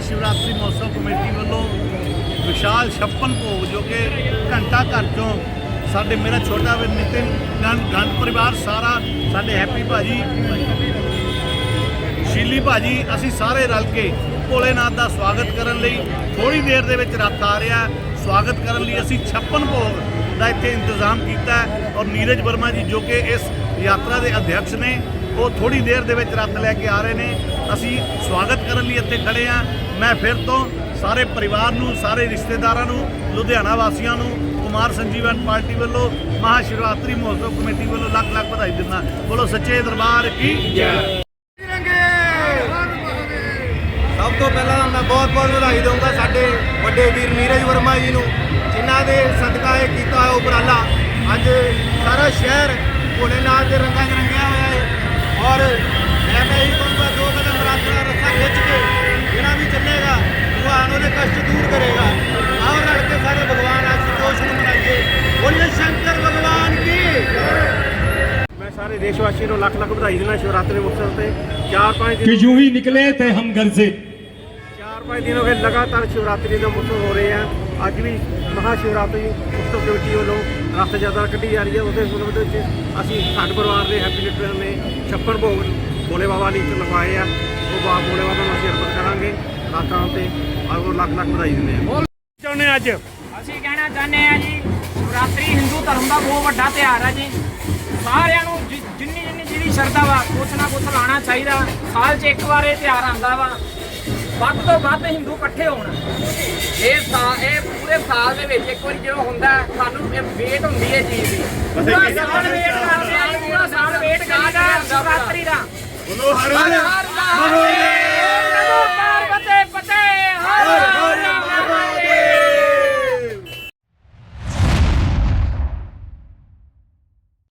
ਸ਼ਿਵਰਾਤਰੀ ਮਹੋਤਸਵ committee ਵੱਲੋਂ ਵਿਸ਼ਾਲ ਛੱਪਨ ਭੋਗ ਜੋ ਕਿ ਘੰਟਾ ਘਰ ਤੋਂ ਸਾਡੇ ਮੇਰਾ ਛੋਟਾ ਵੀ ਨਿਤਿਨ ਗੰਡ ਗੰਡ ਪਰਿਵਾਰ ਸਾਰਾ, ਸਾਡੇ ਹੈਪੀ ਭਾਜੀ, ਸ਼ੀਲੀ ਭਾਜੀ, ਅਸੀਂ ਸਾਰੇ ਰਲ ਕੇ ਭੋਲੇਨਾਥ ਦਾ ਸਵਾਗਤ ਕਰਨ ਲਈ ਥੋੜੀ ਦੇਰ ਦੇ ਵਿੱਚ ਰੱਥ ਆ ਰਿਹਾ ਸਵਾਗਤ ਕਰਨ ਲਈ ਅਸੀਂ 56 ਭੋਗ ਦਾ ਇੱਥੇ ਇੰਤਜ਼ਾਮ ਕੀਤਾ ਹੈ ਔਰ ਨੀਰਜ ਵਰਮਾ ਜੀ ਜੋ ਕਿ ਇਸ ਯਾਤਰਾ ਦੇ ਅਧਿਕਸ਼ ਨੇ, ਉਹ ਥੋੜੀ ਦੇਰ ਦੇ ਵਿੱਚ ਰੱਥ ਲੈ ਕੇ ਆ ਰਹੇ ਨੇ। ਅਸੀਂ ਸਵਾਗਤ ਕਰਨ ਲਈ ਇੱਥੇ ਖੜੇ ਆ ਮੈਂ ਫਿਰ ਤੋਂ ਸਾਰੇ ਪਰਿਵਾਰ ਨੂੰ, ਸਾਰੇ ਰਿਸ਼ਤੇਦਾਰਾਂ ਨੂੰ, ਲੁਧਿਆਣਾ ਵਾਸੀਆਂ ਨੂੰ, ਕੁਮਾਰ ਸੰਜੀਵਨ ਪਾਰਟੀ ਵੱਲੋਂ, ਮਹਾ ਸ਼ਿਵਰਾਤਰੀ ਮਹੋਤਸਵ ਕਮੇਟੀ ਵੱਲੋਂ ਲੱਖ ਲੱਖ ਵਧਾਈ ਦਿੰਦਾ। ਬੋਲੋ ਸੱਚੇ ਦਰਬਾਰ ਕੀ ਜੈ। ਸਭ ਤੋਂ ਪਹਿਲਾਂ ਮੈਂ ਬਹੁਤ-ਬਹੁਤ ਵਧਾਈ ਦਊਂਗਾ ਸਾਡੇ ਵੱਡੇ ਵੀਰ ਨੀਰਜ ਵਰਮਾ ਜੀ ਨੂੰ, ਜਿਨ੍ਹਾਂ ਦੇ ਸਦਕਾ ਇਹ ਕੀਤਾ ਹੋਇਆ ਉਪਰਾਲਾ। ਅੱਜ ਸਾਰਾ ਸ਼ਹਿਰ ਭੋਲੇਨਾਥ ਦੇ ਰੰਗਾਂ 'ਚ ਰੰਗਿਆ ਹੋਇਆ ਹੈ। ਔਰ ਮੈਂ ਤਾਂ ਇਹ ਕਹੂੰਗਾ ਦੋ ਕਦਮ ਦੇਸ਼ ਵਾਸੀਆਂ ਨੂੰ ਲੱਖ ਲੱਖ ਵਧਾਈ ਦਿੰਦਾ ਸ਼ਿਵਰਾਤਰੀ ਮੁਕਤਸਰ ਤੇ। 4-5 ਦਿਨ ਕਿ ਜੂੰ ਹੀ ਨਿਕਲੇ ਤੇ ਹਮ ਘਰ ਸੇ 4-5 ਦਿਨ ਹੋ ਗਏ ਲਗਾਤਾਰ ਸ਼ਿਵਰਾਤਰੀ ਦਾ ਮੁਕਤਸਰ ਹੋ ਰਹੇ ਆ। ਅੱਜ ਵੀ ਮਹਾ ਸ਼ਿਵਰਾਤਰੀ ਮੁਕਤਸਰ ਕਮੇਟੀ ਵੱਲੋਂ ਰਸਤਾ ਜ਼ਿਆਦਾ ਕੱਢੀ ਜਾ ਰਹੀ ਹੈ। ਉਹਦੇ ਸੰਬੰਧ ਵਿੱਚ ਅਸੀਂ ਸਾਡੇ ਪਰਿਵਾਰ ਦੇ ਹੈਪੀ ਲਿਟਰ ਨੇ 56 ਭੋਗ ਬੋਲੇ ਬਾਬਾ ਨੇ ਲਗਵਾਏ ਆ। ਉਹ ਬਾਬਾ ਬੋਲੇ ਬਾਬਾ ਨੂੰ ਸ਼ਿਰਕਤ ਕਰਾਂਗੇ। ਰਾਤਾਂ ਤੇ ਔਰ ਲੱਖ ਲੱਖ ਵਧਾਈ ਦਿੰਦੇ ਆ। ਚਾਹੁੰਦੇ ਅੱਜ? ਅਸੀਂ ਕਹਿਣਾ ਚਾਹੁੰਦੇ ਆ ਜੀ ਸ਼ਿਵਰਾਤਰੀ ਹਿੰਦੂ ਧਰਮ ਦਾ ਬਹੁਤ ਵੱਡਾ ਤਿਉਹਾਰ ਆ ਜੀ। ਸਾਰਿਆਂ ਨੂੰ ਜਿਹੜੀ ਸ਼ਰਧਾ ਵਾ ਕੁਛ ਨਾ ਕੁਛ ਲਾਣਾ ਚਾਹੀਦਾ। ਸਾਲ 'ਚ ਇੱਕ ਵਾਰ ਇਹ ਤਿਉਹਾਰ ਆਉਂਦਾ ਵਾ। ਵੱਧ ਤੋਂ ਵੱਧ ਹਿੰਦੂ ਇਕੱਠੇ ਹੋਣ। ਇਹ ਸਾਲ ਇਹ ਪੂਰੇ ਸਾਲ ਦੇ ਵਿੱਚ ਇੱਕ ਵਾਰੀ ਜਦੋਂ ਹੁੰਦਾ ਸਾਨੂੰ ਇਹ ਵੇਟ ਹੁੰਦੀ ਹੈ ਚੀਜ਼ ਦੀ। ਪੂਰਾ ਸਾਲ ਵੇਟ ਕਰਦੇ ਆ ਪੂਰਾ ਸਾਲ ਵੇਟ ਕਰੀਦਾ ਸ਼ਿਵਰਾਤਰੀ ਦਾ। ਬੋਲੋ ਹਰ ਹਰ